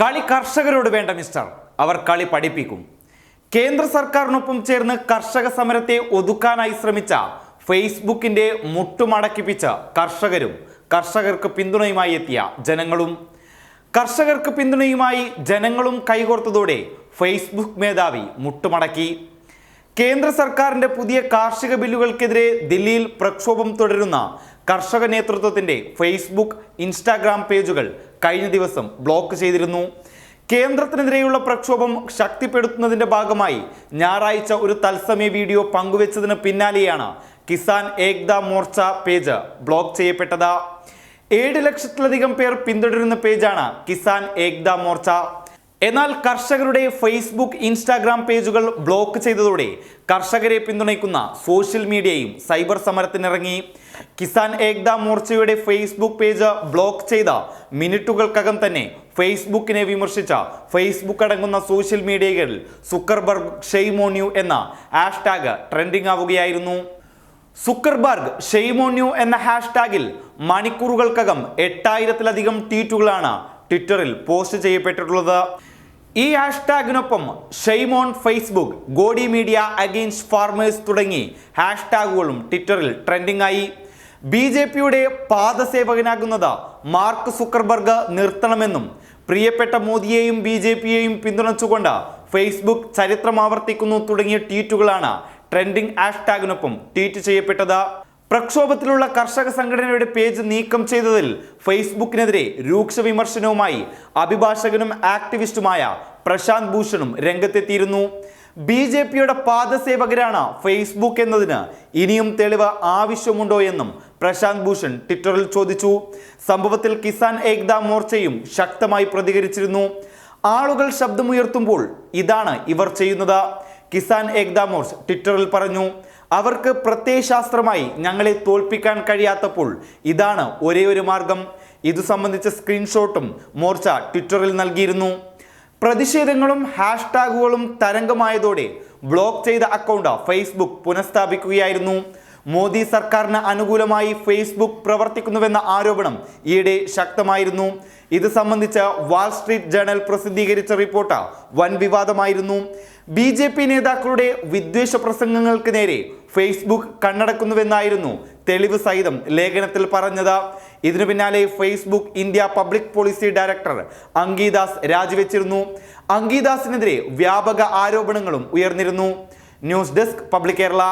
കളി കർഷകരോട് വേണ്ട മിസ്റ്റർ അവർ കളി പഠിപ്പിക്കും. കേന്ദ്ര സർക്കാരിനൊപ്പം ചേർന്ന് കർഷക സമരത്തെ ഒതുക്കാനായി ശ്രമിച്ച ഫേസ്ബുക്കിന്റെ മുട്ടുമടക്കിപ്പിച്ച കർഷകരും കർഷകർക്ക് പിന്തുണയുമായി എത്തിയ ജനങ്ങളും. കർഷകർക്ക് പിന്തുണയുമായി ജനങ്ങളും കൈകോർത്തതോടെ ഫേസ്ബുക്ക് മേധാവി മുട്ടുമടക്കി കേന്ദ്ര സർക്കാരിന്റെ പുതിയ കാർഷിക ബില്ലുകൾക്കെതിരെ ദില്ലിയിൽ പ്രക്ഷോഭം തുടരുന്ന കർഷക നേതൃത്വത്തിന്റെ ഫേസ്ബുക്ക് ഇൻസ്റ്റാഗ്രാം പേജുകൾ കഴിഞ്ഞ ദിവസം ബ്ലോക്ക് ചെയ്തിരുന്നു. കേന്ദ്രത്തിനെതിരെയുള്ള പ്രക്ഷോഭം ശക്തിപ്പെടുത്തുന്നതിന്റെ ഭാഗമായി ഞായറാഴ്ച ഒരു തത്സമയ വീഡിയോ പങ്കുവച്ചതിന് പിന്നാലെയാണ് കിസാൻ ഏക്ത മോർച്ച പേജ് ബ്ലോക്ക് ചെയ്യപ്പെട്ടത്. ഏഴ് ലക്ഷത്തിലധികം പേർ പിന്തുടരുന്ന പേജാണ് കിസാൻ ഏക്ത മോർച്ച. എന്നാൽ കർഷകരുടെ ഫേസ്ബുക്ക് ഇൻസ്റ്റാഗ്രാം പേജുകൾ ബ്ലോക്ക് ചെയ്തതോടെ കർഷകരെ പിന്തുണയ്ക്കുന്ന സോഷ്യൽ മീഡിയയും സൈബർ സമരത്തിനിറങ്ങി. കിസാൻ ഏക്ത മോർച്ചയുടെ ഫേസ്ബുക്ക് പേജ് ബ്ലോക്ക് ചെയ്ത മിനിറ്റുകൾക്കകം തന്നെ ഫേസ്ബുക്കിനെ വിമർശിച്ച ഫേസ്ബുക്ക് അടങ്ങുന്ന സോഷ്യൽ മീഡിയകളിൽ സുക്കർബർഗ് ഷെയ്മോന്യു എന്ന ഹാഷ്ടാഗ് ട്രെൻഡിംഗ് ആവുകയായിരുന്നു. സുക്കർബർഗ് ഷെയ്മോന്യു എന്ന ഹാഷ്ടാഗിൽ മണിക്കൂറുകൾക്കകം എട്ടായിരത്തിലധികം ട്വീറ്റുകളാണ് ട്വിറ്ററിൽ പോസ്റ്റ് ചെയ്യപ്പെട്ടിട്ടുള്ളത്. ഈ ഹാഷ്ടാഗിനൊപ്പം shame on Facebook Godi media against farmers തുടങ്ങി ഹാഷ്ടാഗുകളും ട്വിറ്ററിൽ ട്രെൻഡിംഗ് ആയി ബി ജെ പിയുടെ പാദസേവകനാകുന്നത് മാർക്ക് സുക്കർബർഗ് നിർത്തണമെന്നും പ്രിയപ്പെട്ട മോദിയെയും ബി ജെ പിയെയും പിന്തുണച്ചുകൊണ്ട് ഫേസ്ബുക്ക് ചരിത്രം ആവർത്തിക്കുന്നു തുടങ്ങിയ ട്വീറ്റുകളാണ് ട്രെൻഡിംഗ് ഹാഷ്ടാഗിനൊപ്പം ട്വീറ്റ് ചെയ്യപ്പെട്ടത്. പ്രക്ഷോഭത്തിലുള്ള കർഷക സംഘടനയുടെ പേജ് നീക്കം ചെയ്തതിൽ ഫേസ്ബുക്കിനെതിരെ രൂക്ഷ വിമർശനവുമായി അഭിഭാഷകനും ആക്ടിവിസ്റ്റുമായ പ്രശാന്ത് ഭൂഷണും രംഗത്തെത്തിയിരുന്നു. ബി ജെ പിയുടെ പാദസേവകരാണ് ഫേസ്ബുക്ക് എന്നതിന് ഇനിയും തെളിവ് ആവശ്യമുണ്ടോ എന്നും പ്രശാന്ത് ഭൂഷൺ ട്വിറ്ററിൽ ചോദിച്ചു. സംഭവത്തിൽ കിസാൻ ഏക്ത മോർച്ചയും ശക്തമായി പ്രതികരിച്ചിരുന്നു. ആളുകൾ ശബ്ദമുയർത്തുമ്പോൾ ഇതാണ് ഇവർ ചെയ്യുന്നത്. കിസാൻ ഏക്ത ട്വിറ്ററിൽ പറഞ്ഞു അവർക്ക് പ്രത്യയശാസ്ത്രമായി ഞങ്ങളെ തോൽപ്പിക്കാൻ കഴിയാത്തപ്പോൾ ഇതാണ് ഒരേ ഒരു മാർഗം. ഇതു സംബന്ധിച്ച സ്ക്രീൻഷോട്ടും മോർച്ച ട്വിറ്ററിൽ നൽകിയിരുന്നു. പ്രതിഷേധങ്ങളും ഹാഷ്ടാഗുകളും തരംഗമായതോടെ ബ്ലോക്ക് ചെയ്ത അക്കൗണ്ട് ഫേസ്ബുക്ക് പുനഃസ്ഥാപിക്കുകയായിരുന്നു. മോദി സർക്കാരിന് അനുകൂലമായി ഫേസ്ബുക്ക് പ്രവർത്തിക്കുന്നുവെന്ന ആരോപണം ഈയിടെ ശക്തമായിരുന്നു. ഇത് സംബന്ധിച്ച് വാൾ സ്ട്രീറ്റ് ജേണൽ പ്രസിദ്ധീകരിച്ച റിപ്പോർട്ട് വൻ വിവാദമായിരുന്നു. ബി ജെ പി നേതാക്കളുടെ വിദ്വേഷ പ്രസംഗങ്ങൾക്ക് നേരെ ഫേസ്ബുക്ക് കണ്ണടക്കുന്നുവെന്നായിരുന്നു തെളിവ് സഹിതം ലേഖനത്തിൽ പറഞ്ഞത്. ഇതിനു പിന്നാലെ Facebook India public policy director Ankhi Das രാജിവെച്ചിരുന്നു. അങ്കീദാസിനെതിരെ വ്യാപക ആരോപണങ്ങളും ഉയർന്നിരുന്നു. News desk public Kerala.